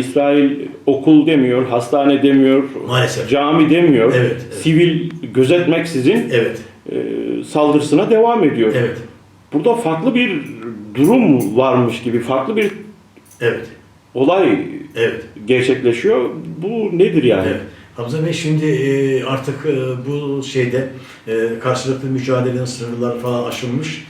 İsrail okul demiyor, hastane demiyor, Maalesef. cami demiyor. Evet, evet. Sivil gözetmeksizin Evet, e, saldırısına devam ediyor. evet, Burada farklı bir durum varmış gibi, farklı bir evet, olay evet. gerçekleşiyor. Bu nedir yani? Evet. Hamza Bey şimdi e, artık e, bu şeyde e, karşılıklı mücadelenin sınırları falan aşılmış.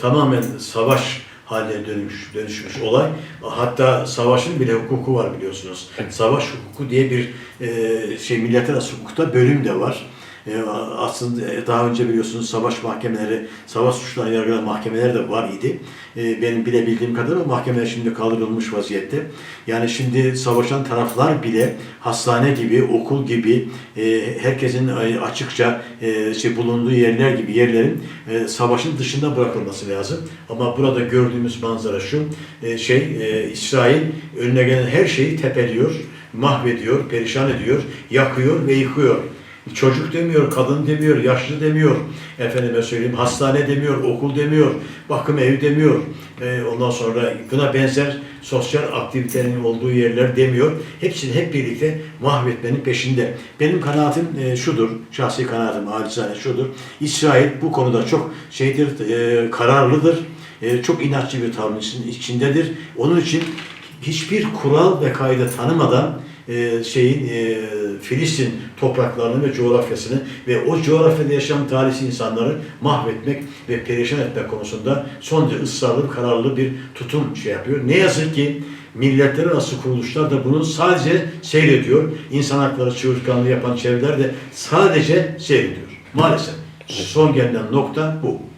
Tamamen savaş haline dönmüş, dönüşmüş olay. Hatta savaşın bile hukuku var biliyorsunuz. Savaş hukuku diye bir e, şey milletler arası hukukta bölüm de var. E, aslında e, daha önce biliyorsunuz savaş mahkemeleri, savaş suçlarına yargılanan mahkemeler de var idi. E, benim bilebildiğim kadarıyla mahkemeler şimdi kaldırılmış vaziyette. Yani şimdi savaşan taraflar bile hastane gibi, okul gibi, e, herkesin açıkça şey bulunduğu yerler gibi yerlerin savaşın dışında bırakılması lazım. Ama burada gördüğümüz manzara şu, şey İsrail önüne gelen her şeyi tepeliyor, mahvediyor, perişan ediyor, yakıyor ve yıkıyor. Çocuk demiyor, kadın demiyor, yaşlı demiyor, efendime söyleyeyim hastane demiyor, okul demiyor, bakım evi demiyor. Ee, ondan sonra buna benzer sosyal aktivitelerin olduğu yerler demiyor. Hepsini hep birlikte mahvetmenin peşinde. Benim kanaatim e, şudur, şahsi kanaatim acizane şudur. İsrail bu konuda çok şeydir, e, kararlıdır, e, çok inatçı bir tavrın için- içindedir. Onun için hiçbir kural ve kaydı tanımadan e, şeyin e, Filistin topraklarını ve coğrafyasını ve o coğrafyada yaşayan talihsiz insanları mahvetmek ve perişan etmek konusunda son derece ısrarlı, kararlı bir tutum şey yapıyor. Ne yazık ki milletler arası kuruluşlar da bunu sadece seyrediyor. İnsan hakları çığırtkanlığı yapan çevreler de sadece seyrediyor. Maalesef son gelinen nokta bu.